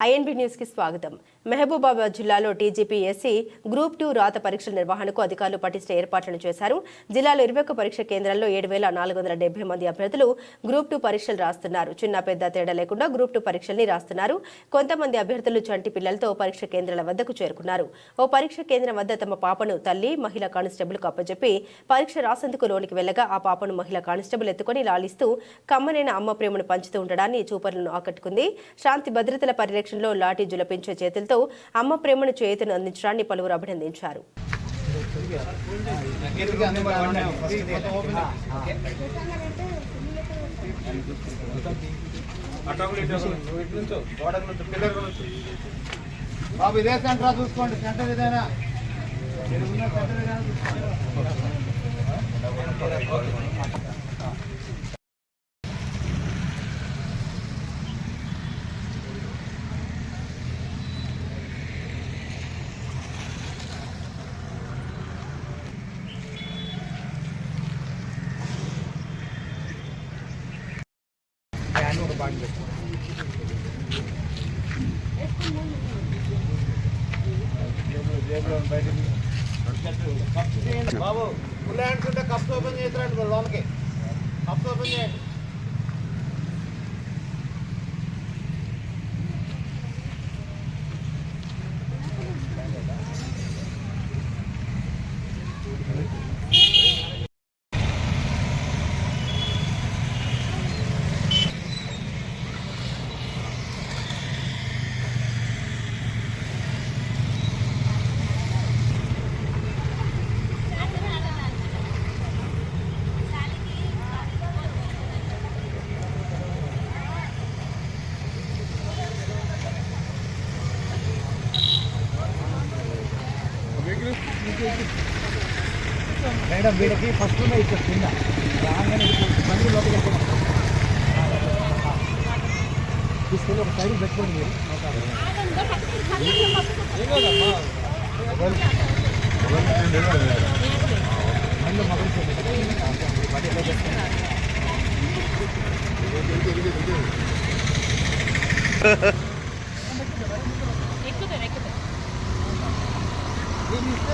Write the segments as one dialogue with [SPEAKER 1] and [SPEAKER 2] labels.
[SPEAKER 1] INB న్యూస్కి స్వాగతం. మహబూబాబాద్ జిల్లాలో టీజీపీ ఎస్సీ గ్రూప్ టూ రాత పరీక్షల నిర్వహణకు అధికారులు పటిష్ట ఏర్పాట్లను చేశారు. జిల్లాలో ఇరవై ఒక్క పరీక్ష కేంద్రాల్లో ఏడు వేల నాలుగు వందల డెబ్బై మంది అభ్యర్థులు గ్రూప్ టూ పరీక్షలు రాస్తున్నారు. చిన్న పెద్ద తేడా లేకుండా గ్రూప్ టూ పరీక్షల్ని రాస్తున్నారు. కొంతమంది అభ్యర్థులు చంటి పిల్లలతో పరీక్ష కేంద్రాల వద్దకు చేరుకున్నారు. ఓ పరీక్ష కేంద్రం వద్ద తమ పాపను తల్లి మహిళా కానిస్టేబుల్కు అప్పచెప్పి పరీక్ష రాసేందుకు లోనికి వెళ్ళగా ఆ పాపను మహిళా కానిస్టేబుల్ ఎత్తుకొని లాలిస్తూ కమ్మనైన అమ్మ ప్రేమను పంచుతూ ఉండడాన్ని చూపరులను ఆకట్టుకుంది. శాంతి భద్రతల పరిరక్షణలో లాఠీ జులపించే చేతులతో అమ్మ ప్రేమను చేతును అందించడాన్ని పలువురు అభినందించారు.
[SPEAKER 2] బాబు ఇదే సెంటర్ చూసుకోండి. సెంటర్ ఏదైనా. సెంటర్ ఇదేనా బాబు ఫుల్ హ్యాండ్స్ ఉంటే కప్స్ ఓపెన్ చేస్తారండి మీరు లోనకి. కప్స్ ఓపెన్ చేయండి మేడం వీడికి ఫస్ట్ ఇక్కడ కింద రాగానే బండి లోపలికి వెళ్తున్నాం తీసుకెళ్ళి ఒక సైడ్ పెట్టుకోండి మీరు బండి మొదలు బండి ఎలా చేస్తాను దీన్ని ఇస్తే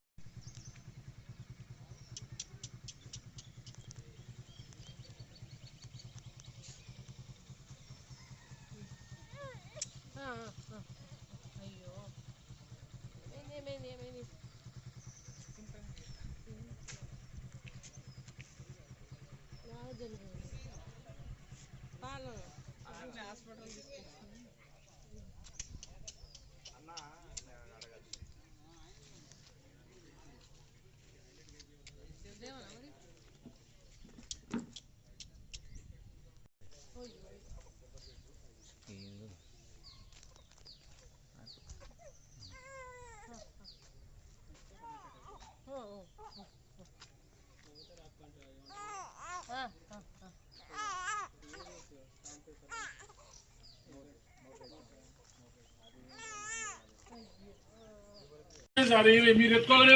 [SPEAKER 3] సార్ ఇవి మీరు ఎత్తుకోవాలి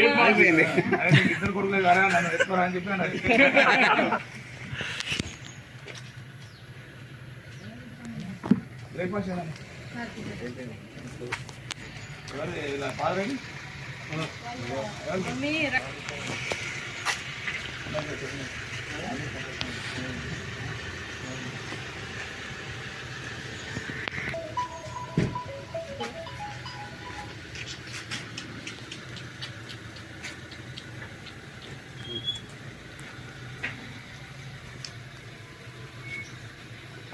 [SPEAKER 3] ఏం
[SPEAKER 2] అయిపోయింది. ఇద్దరు కొడుకులు కదా నన్ను ఎత్తుకోరా అని చెప్పి అన్నది బ్రేక్ఫాస్ట్ చేయాలి ఎవరు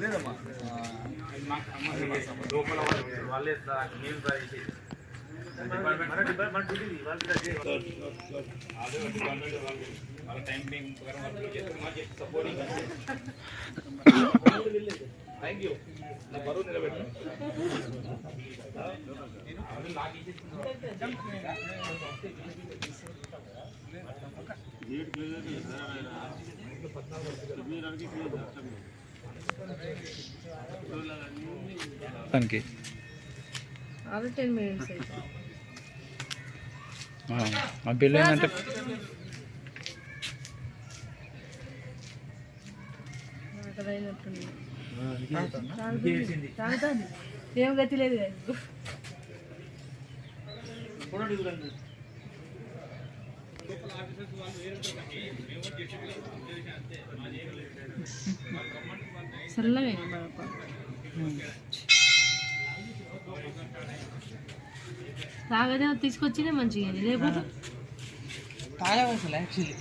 [SPEAKER 4] లేదమ్మా లోపల
[SPEAKER 2] వాళ్ళే
[SPEAKER 3] మేము
[SPEAKER 5] చేసి
[SPEAKER 4] వాళ్ళ టైం సపోర్టింగ్ థ్యాంక్
[SPEAKER 5] యూ నా బరువు నిలబెట్టు
[SPEAKER 4] పద్నాలుగు అది అయినట్టుంది తాగుతుంది. తాగుతుంది. ఏం గతి లేదు చల్లగా తాగదే తీసుకొచ్చినే మంచిగా లేకపోతే
[SPEAKER 6] తాగవు అసలు యాక్చువల్లీ